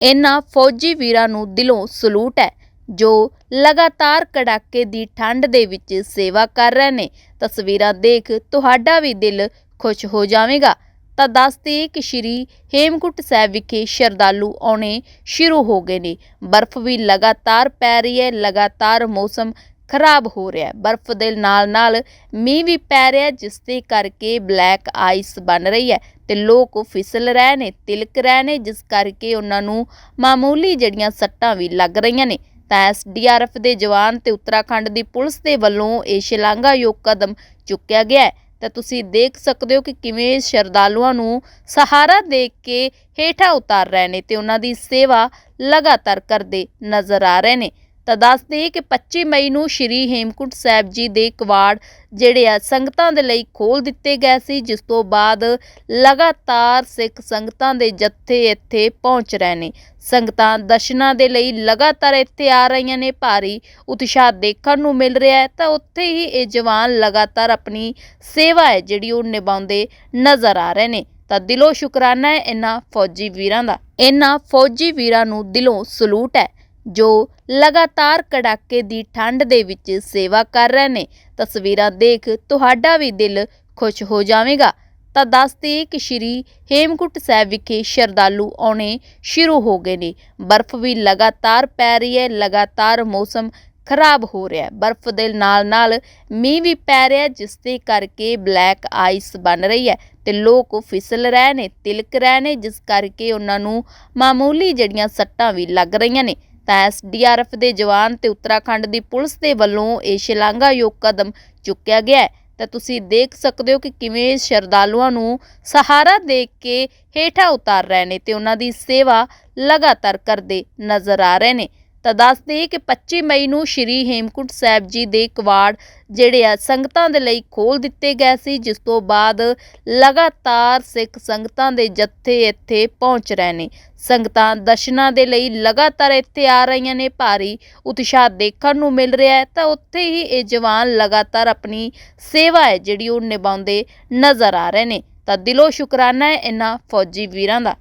ਇਹਨਾਂ ਫੌਜੀ ਵੀਰਾਂ ਨੂੰ ਦਿਲੋਂ ਸਲੂਟ ਹੈ, ਜੋ ਲਗਾਤਾਰ ਕੜਾਕੇ ਦੀ ਠੰਡ ਦੇ ਵਿੱਚ ਸੇਵਾ ਕਰ ਰਹੇ ਨੇ। ਤਸਵੀਰਾਂ ਦੇਖ ਤੁਹਾਡਾ ਵੀ ਦਿਲ ਖੁਸ਼ ਹੋ ਜਾਵੇਗਾ। ਤਾਂ ਦੱਸ ਦੱਸਦੇ ਕਿ ਸ਼੍ਰੀ ਹੇਮਕੁੰਟ ਸਾਹਿਬ ਵਿਖੇ ਸ਼ਰਧਾਲੂ ਆਉਣੇ ਸ਼ੁਰੂ ਹੋ ਗਏ ਨੇ। ਬਰਫ਼ ਵੀ ਲਗਾਤਾਰ ਪੈ ਰਹੀ ਹੈ, ਲਗਾਤਾਰ ਮੌਸਮ ਖਰਾਬ ਹੋ ਰਿਹਾ ਬਰਫ਼ ਦੇ ਨਾਲ ਨਾਲ ਮੀਂਹ ਵੀ ਪੈ ਰਿਹਾ ਜਿਸ ਦੇ ਕਰਕੇ ਬਲੈਕ ਆਈਸ ਬਣ ਰਹੀ ਹੈ। ਤੇ ਲੋਕ ਫਿਸਲ ਰਹੇ ਨੇ, ਤਿਲਕ ਰਹੇ ਨੇ, ਜਿਸ ਕਰਕੇ ਉਹਨਾਂ ਨੂੰ ਮਾਮੂਲੀ ਜਿਹੜੀਆਂ ਸੱਟਾਂ ਵੀ ਲੱਗ ਰਹੀਆਂ ਨੇ। ਤਾਂ ਐਸਡੀਆਰਐਫ ਦੇ ਜਵਾਨ ਤੇ ਉੱਤਰਾਖੰਡ ਦੀ ਪੁਲਿਸ ਦੇ ਵੱਲੋਂ ਇਹ ਸ਼ਲਾਘਾਯੋਗ ਕਦਮ ਚੁੱਕਿਆ ਗਿਆ ਹੈ। ਤਾਂ ਤੁਸੀਂ ਦੇਖ ਸਕਦੇ ਹੋ ਕਿ ਕਿਵੇਂ ਸ਼ਰਧਾਲੂਆਂ ਨੂੰ ਸਹਾਰਾ ਦੇ ਕੇ ਹੇਠਾਂ ਉਤਾਰ ਰਹੇ ਨੇ ਤੇ ਉਹਨਾਂ ਦੀ ਸੇਵਾ ਲਗਾਤਾਰ ਕਰਦੇ ਨਜ਼ਰ ਆ ਰਹੇ ਨੇ। ਤਾਂ ਦੱਸ ਦਈਏ ਕਿ 25 ਮਈ ਨੂੰ ਸ਼੍ਰੀ ਹੇਮਕੁੰਟ ਸਾਹਿਬ ਜੀ ਦੇ ਕਵਾੜ ਜਿਹੜੇ ਆ ਸੰਗਤਾਂ ਦੇ ਲਈ ਖੋਲ ਦਿੱਤੇ ਗਏ ਸੀ, ਜਿਸ ਤੋਂ ਬਾਅਦ ਲਗਾਤਾਰ ਸਿੱਖ ਸੰਗਤਾਂ ਦੇ ਜੱਥੇ ਇੱਥੇ ਪਹੁੰਚ ਰਹੇ ਨੇ। ਸੰਗਤਾਂ ਦਰਸ਼ਨਾਂ ਦੇ ਲਈ ਲਗਾਤਾਰ ਇੱਥੇ ਆ ਰਹੀਆਂ ਨੇ। ਭਾਰੀ ਉਤਸ਼ਾਹ ਦੇਖਣ ਨੂੰ ਮਿਲ ਰਿਹਾ ਹੈ। ਤਾਂ ਉੱਥੇ ਹੀ ਇਹ ਜਵਾਨ ਲਗਾਤਾਰ ਆਪਣੀ ਸੇਵਾ ਹੈ, ਜਿਹੜੀ ਉਹ ਨਿਭਾਉਂਦੇ ਨਜ਼ਰ ਆ ਰਹੇ ਨੇ। ਤਾਂ ਦਿਲੋਂ ਸ਼ੁਕਰਾਨਾ ਹੈ, ਇਹਨਾਂ ਫੌਜੀ ਵੀਰਾਂ ਦਾ। ਇਹਨਾਂ ਫੌਜੀ ਵੀਰਾਂ ਨੂੰ ਦਿਲੋਂ ਸਲੂਟ ਹੈ। ਜੋ ਲਗਾਤਾਰ ਕੜਾਕੇ ਦੀ ਠੰਡ ਦੇ ਵਿੱਚ ਸੇਵਾ ਕਰ ਰਹੇ ਨੇ। ਤਸਵੀਰਾਂ ਦੇਖ ਤੁਹਾਡਾ ਵੀ ਦਿਲ ਖੁਸ਼ ਹੋ ਜਾਵੇਗਾ। ਤਾਂ ਦੱਸਦੇ ਕਿ ਸ਼੍ਰੀ ਹੇਮਕੁੱਟ ਸਾਹਿਬ ਵਿਖੇ ਸ਼ਰਧਾਲੂ ਆਉਣੇ ਸ਼ੁਰੂ ਹੋ ਗਏ ਨੇ। ਬਰਫ਼ ਵੀ ਲਗਾਤਾਰ ਪੈ ਰਹੀ ਹੈ, ਲਗਾਤਾਰ ਮੌਸਮ ਖਰਾਬ ਹੋ ਰਿਹਾ ਹੈ। ਬਰਫ਼ ਦੇ ਨਾਲ ਨਾਲ ਮੀਂਹ ਵੀ ਪੈ ਰਿਹਾ ਜਿਸ ਦੇ ਕਰਕੇ ਬਲੈਕ ਆਈਸ ਬਣ ਰਹੀ ਹੈ ਤੇ ਲੋਕ ਫਿਸਲ ਰਹੇ ਨੇ, ਤਿਲਕ ਰਹੇ ਨੇ, ਜਿਸ ਕਰਕੇ ਉਹਨਾਂ ਨੂੰ ਮਾਮੂਲੀ ਜਿਹੜੀਆਂ ਸੱਟਾਂ ਵੀ ਲੱਗ ਰਹੀਆਂ ਨੇ। ਤਾਂ ਐਸਡੀਆਰਐਫ ਦੇ ਜਵਾਨ ਤੇ ਉੱਤਰਾਖੰਡ ਦੀ ਪੁਲਿਸ ਦੇ ਵੱਲੋਂ ਇਹ ਸ਼ਿਲਾਂਘਾਯੋਗ ਕਦਮ ਚੁੱਕਿਆ ਗਿਆ ਹੈ। ਤਾਂ ਤੁਸੀਂ ਦੇਖ ਸਕਦੇ ਹੋ ਕਿ ਕਿਵੇਂ ਸ਼ਰਧਾਲੂਆਂ ਨੂੰ ਸਹਾਰਾ ਦੇ ਕੇ ਹੇਠਾਂ ਉਤਾਰ ਰਹੇ ਨੇ ਤੇ ਉਹਨਾਂ ਦੀ ਸੇਵਾ ਲਗਾਤਾਰ ਕਰਦੇ ਨਜ਼ਰ ਆ ਰਹੇ ਨੇ। ਤਾਂ ਦੱਸ ਦਈਏ ਕਿ 25 ਮਈ ਨੂੰ ਸ਼੍ਰੀ ਹੇਮਕੁੰਟ ਸਾਹਿਬ ਜੀ ਦੇ ਕਵਾੜ ਜਿਹੜੇ ਆ ਸੰਗਤਾਂ ਦੇ ਲਈ ਖੋਲ ਦਿੱਤੇ ਗਏ ਸੀ, ਜਿਸ ਤੋਂ ਬਾਅਦ ਲਗਾਤਾਰ ਸਿੱਖ ਸੰਗਤਾਂ ਦੇ ਜੱਥੇ ਇੱਥੇ ਪਹੁੰਚ ਰਹੇ ਨੇ। ਸੰਗਤਾਂ ਦਰਸ਼ਨਾਂ ਦੇ ਲਈ ਲਗਾਤਾਰ ਇੱਥੇ ਆ ਰਹੀਆਂ ਨੇ। ਭਾਰੀ ਉਤਸ਼ਾਹ ਦੇਖਣ ਨੂੰ ਮਿਲ ਰਿਹਾ ਹੈ। ਤਾਂ ਉੱਥੇ ਹੀ ਇਹ ਜਵਾਨ ਲਗਾਤਾਰ ਆਪਣੀ ਸੇਵਾ ਹੈ, ਜਿਹੜੀ ਉਹ ਨਿਭਾਉਂਦੇ ਨਜ਼ਰ ਆ ਰਹੇ ਨੇ। ਤਾਂ ਦਿਲੋਂ ਸ਼ੁਕਰਾਨਾ ਹੈ ਇਹਨਾਂ ਫੌਜੀ ਵੀਰਾਂ ਦਾ।